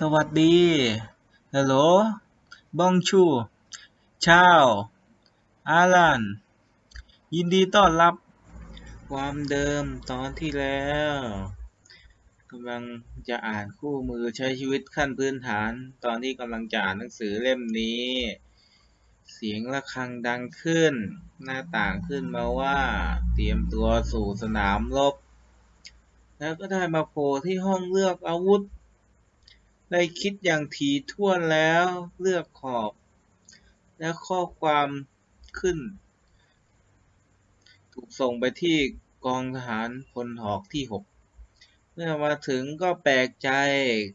สวัสดีฮัลโหลบองชูชาวอาลันยินดีต้อนรับ ความเดิมตอนที่แล้วกำลังจะอ่านคู่มือใช้ชีวิตขั้นพื้นฐาน ตอนที่กำลังจะอ่านหนังสือเล่มนี้ เสียงะระฆังดังขึ้น หน้าต่างขึ้นมาว่า เตรียมตัวสู่สนามรบ แล้วก็ได้มาโผล่ที่ห้องเลือกอาวุธ ได้คิดอย่างถี่ถ้วนแล้วเลือกขอบ และข้อความขึ้น ถูกส่งไปที่กองทหารพลหอกที่ 6 เมื่อมาถึงก็แปลกใจ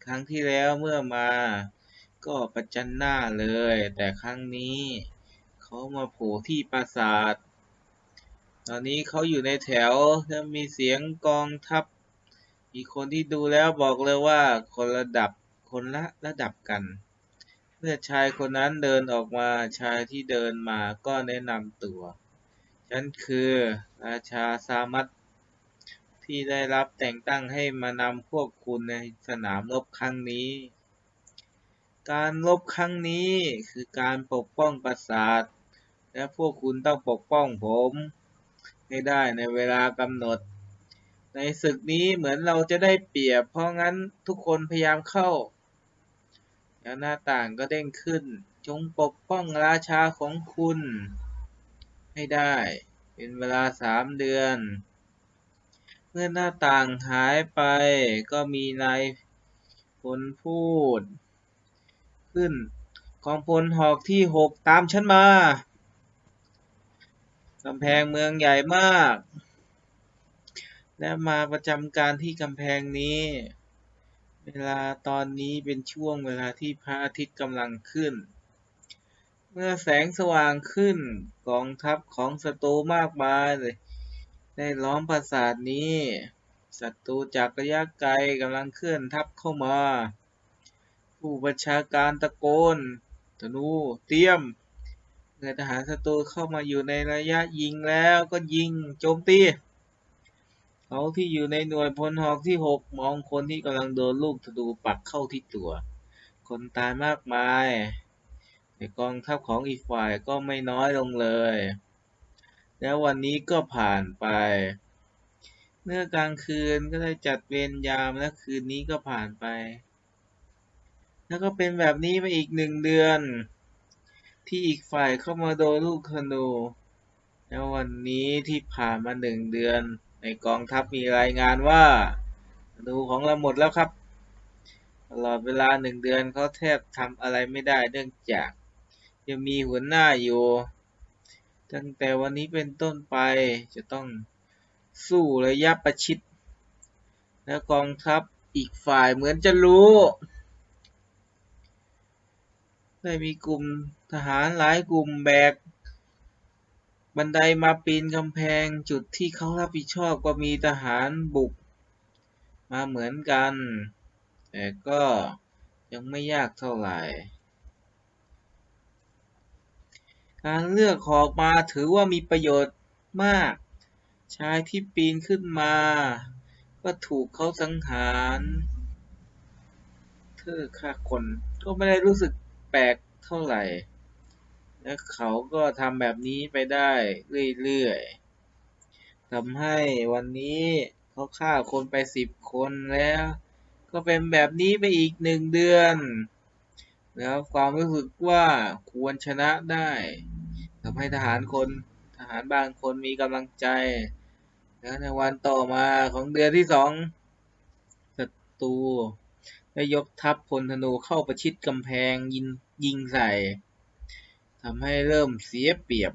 ครั้งที่แล้วเมื่อมา ก็ประจันหน้าเลย แต่ครั้งนี้เขามาโผล่ที่ปราสาท ตอนนี้เขาอยู่ในแถวและมีเสียงกองทัพ อีกคนที่ดูแล้วบอกเลยว่าคนระดับ คนละระดับกัน เมื่อชายคนนั้นเดินออกมาชายที่เดินมาก็แนะนำตัว ฉันคือราชาซามัตที่ได้รับแต่งตั้งให้มานำพวกคุณในสนามรบครั้งนี้ การรบครั้งนี้คือการปกป้องปราสาท และพวกคุณต้องปกป้องผมให้ได้ในเวลากำหนด ในศึกนี้เหมือนเราจะได้เปรียบ เพราะงั้นทุกคนพยายามเข้า แล้วหน้าต่างก็เด้งขึ้น จงปกป้องราชาของคุณ ให้ได้ เป็นเวลาสามเดือน เมื่อหน้าต่างหายไปก็มีนายพลพูด ขึ้นกองพลหอกที่หกตามฉันมากำแพงเมืองใหญ่มาก และมาประจำการที่กำแพงนี้ เวลาตอนนี้เป็นช่วงเวลาที่พระอาทิตย์กำลังขึ้น เมื่อแสงสว่างขึ้นกองทัพของศัตรูมากมายเลยได้ล้อมปราสาทนี้ศัตรูจากระยะไกลกำลังเคลื่อนทัพเข้ามา ผู้บัญชาการตะโกนธนูเตรียมเมื่อทหารศัตรูเข้ามาอยู่ในระยะยิงแล้วก็ยิงโจมตี เขาที่อยู่ในหน่วยพลหอกที่หกมองคนที่กำลังโดนลูกธนูปักเข้าที่ตัว คนตายมากมายแต่กองทัพของอีกฝ่ายก็ไม่น้อยลงเลย แล้ววันนี้ก็ผ่านไป เมื่อกลางคืนก็ได้จัดเวรยามและคืนนี้ก็ผ่านไป แล้วก็เป็นแบบนี้มาอีกหนึ่งเดือน ที่อีกฝ่ายเข้ามาโดนลูกธนู แล้ววันนี้ที่ผ่านมาหนึ่งเดือน ในกองทัพมีรายงานว่าธนูของเราหมดแล้วครับตลอดเวลาหนึ่งเดือนเขาแทบทำอะไรไม่ได้เนื่องจากยังมีหัวหน้าอยู่ ตั้งแต่วันนี้เป็นต้นไปจะต้องสู้ระยะประชิด และกองทัพอีกฝ่ายเหมือนจะรู้ ได้มีกลุ่มทหารหลายกลุ่มแบก บันไดมาปีนกำแพงจุดที่เขารับผิดชอบก็มีทหารบุกมาเหมือนกัน แต่ก็ยังไม่ยากเท่าไหร่ การเลือกหอกมาถือว่ามีประโยชน์มาก ชายที่ปีนขึ้นมา ก็ถูกเขาสังหารเธอฆ่าคนก็ไม่ได้รู้สึกแปลกเท่าไหร่ และเขาก็ทำแบบนี้ไปได้เรื่อยๆทำให้วันนี้เขาฆ่าคนไปสิบคนแล้ว ก็เป็นแบบนี้ไปอีกหนึ่งเดือน แล้วความรู้สึกว่าควรชนะได้ทำให้ทหารคนทหารบางคนมีกำลังใจ แล้วในวันต่อมาของเดือนที่สองศัตรูได้ยกทัพพลธนูเข้าประชิดกำแพงยิงยิงใส่ ทำให้เริ่มเสียเปรียบ